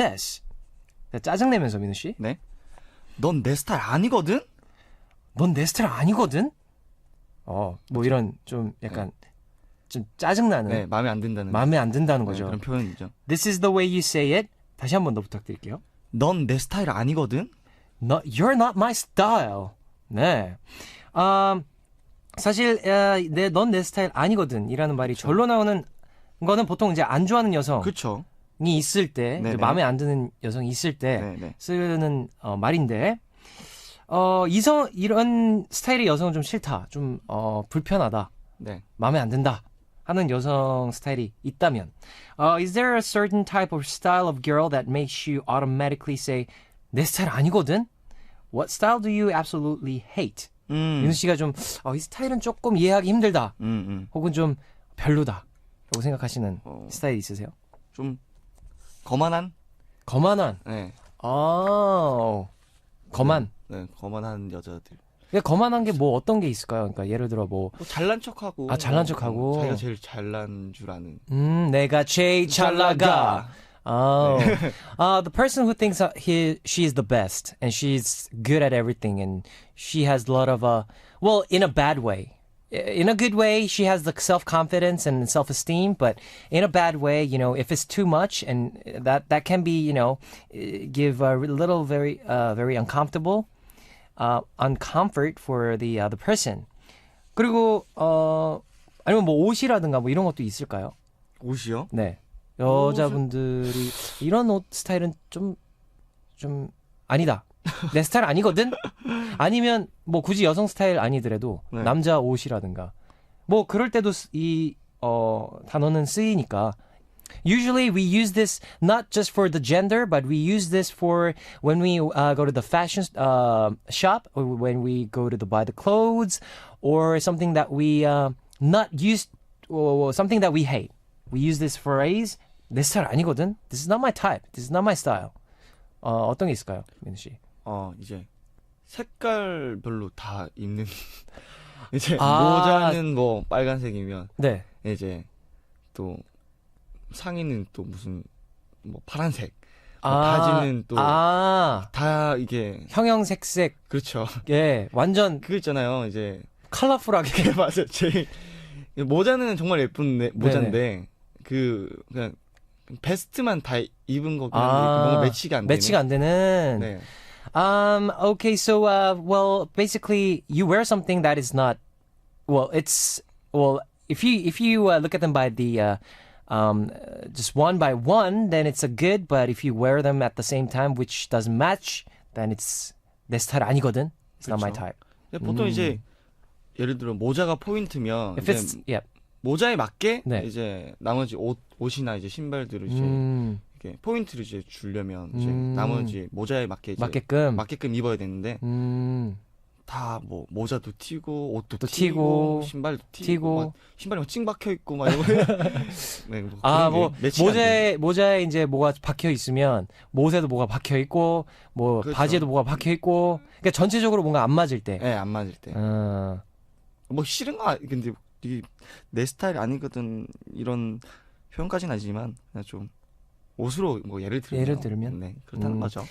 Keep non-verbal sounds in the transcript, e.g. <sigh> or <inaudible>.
this. 짜증내면서 민우 씨. 네. 넌 내 스타일 아니거든? 넌 내 스타일 아니거든? 어, 뭐 이런 좀 약간 좀 짜증나는 네, 마음에 안 든다는 마음에 안 든다는 네, 거죠. 그런 표현이죠. This is the way you say it. 다시 한 번 더 부탁드릴게요. 넌 내 스타일 아니거든? Not, you're not my style. 네. 음, 사실 넌내 스타일 아니거든이라는 말이 절로 나오는 거는 보통 이제 안 좋아하는 여성이 그렇죠. 있을 때, 이제 네네. 마음에 안 드는 여성이 있을 때 네, 네. 쓰는 어, 말인데, 어, 이성 이런 스타일의 여성은 좀 싫다, 좀 어, 불편하다, 네. 마음에 안 든다 하는 여성 스타일이 있다면, 어, is there a certain type of style of girl that makes you automatically say 내 스타일 아니거든? What style do you absolutely hate? 음. 민수 씨가 좀, 어, 이 스타일은 조금 이해하기 힘들다, 음, 음. 혹은 좀 별로다, 라고 생각하시는 어. 스타일 있으세요? 좀 거만한? 거만한, 네. 아, 거만. 네, 거만한 여자들. 그러니까 거만한 게 뭐 어떤 게 있을까요? 그러니까 예를 들어 뭐, 뭐 잘난 척하고 아, 잘난 어, 척하고. 자기가 제일 잘난 줄 아는. 음, 내가 제일 잘 나가. Oh, uh, the person who thinks uh, he she is the best and she's good at everything and she has a lot of uh, well, in a bad way. In a good way, she has the self confidence and self esteem, but in a bad way, you know, if it's too much and that that can be, you know, eh, give a little very uh, very uncomfortable, uh, uncomfort for the uh, the person. 그리고 어 아니면 뭐 옷이라든가 뭐 이런 것도 있을까요? 옷이요? 네. 여자분들이 이런 옷 스타일은 좀, 좀, 아니다. 내 스타일 아니거든? 아니면, 뭐, 굳이 여성 스타일 아니더라도, 네. 남자 옷이라든가. 뭐, 그럴 때도 쓰- 이, 어, 단어는 쓰이니까. Usually we use this not just for the gender, but we use this for when we uh, go to the fashion uh, shop, or when we go to the, buy the clothes, or something that we uh, not used, or something that we hate. We use this phrase. 내 스타일 아니거든. This is not my type. This is not my style. 어, 어떤 게 있을까요, 민우 씨? 어, 이제 색깔별로 다 입는 <laughs> 이제 아. 모자는 뭐 빨간색이면 네. 이제 또 상의는 또 무슨 뭐 파란색. 뭐 아, 바지는 또 아, 다 이게 형형색색. 그렇죠. 예, 완전 그거 있잖아요. 이제 컬러풀하게. 맞아요. 제일 모자는 정말 예쁜 네- 모자인데 그 그냥 베스트만 다 입은 거긴 한데 아, 뭔가 매치가 안 되는. 매치가 안 되는. 네. Um. Okay. So, uh, well, basically, you wear something that is not. Well, it's well. If you if you uh, look at them by the, uh, um, uh, just one by one, then it's a good. But if you wear them at the same time, which doesn't match, then it's 내 스타일 아니거든. It's not my 그렇죠. type. 근데 보통 이제 예를 들어 모자가 포인트면 If 이제 it's yeah. 모자에 맞게 네. 이제 나머지 옷 옷이나 이제 신발들을 이제 음, 이렇게 포인트를 이제 주려면 이제 음. 나머지 모자에 맞게 이제 맞게끔. 맞게끔 입어야 되는데 음. 다 뭐 모자도 튀고 옷도 또 튀고, 튀고, 신발도 튀고, 튀고. 막 신발이 막 찡 박혀 있고 막 이런 <laughs> 네, 뭐 아, 뭐. 모자에 모자에 이제 뭐가 박혀 있으면 못에도 뭐가 박혀 있고 뭐 그렇죠. 바지에도 뭐가 박혀 있고 그러니까 전체적으로 뭔가 안 맞을 때. 네, 안 맞을 때. 어. 뭐 싫은 거 근데 이게 내 스타일 아니거든 이런 표현까지는 아니지만 그냥 좀 옷으로 뭐 예를 들면 예를 들면? 네 그렇다는 음. 거죠.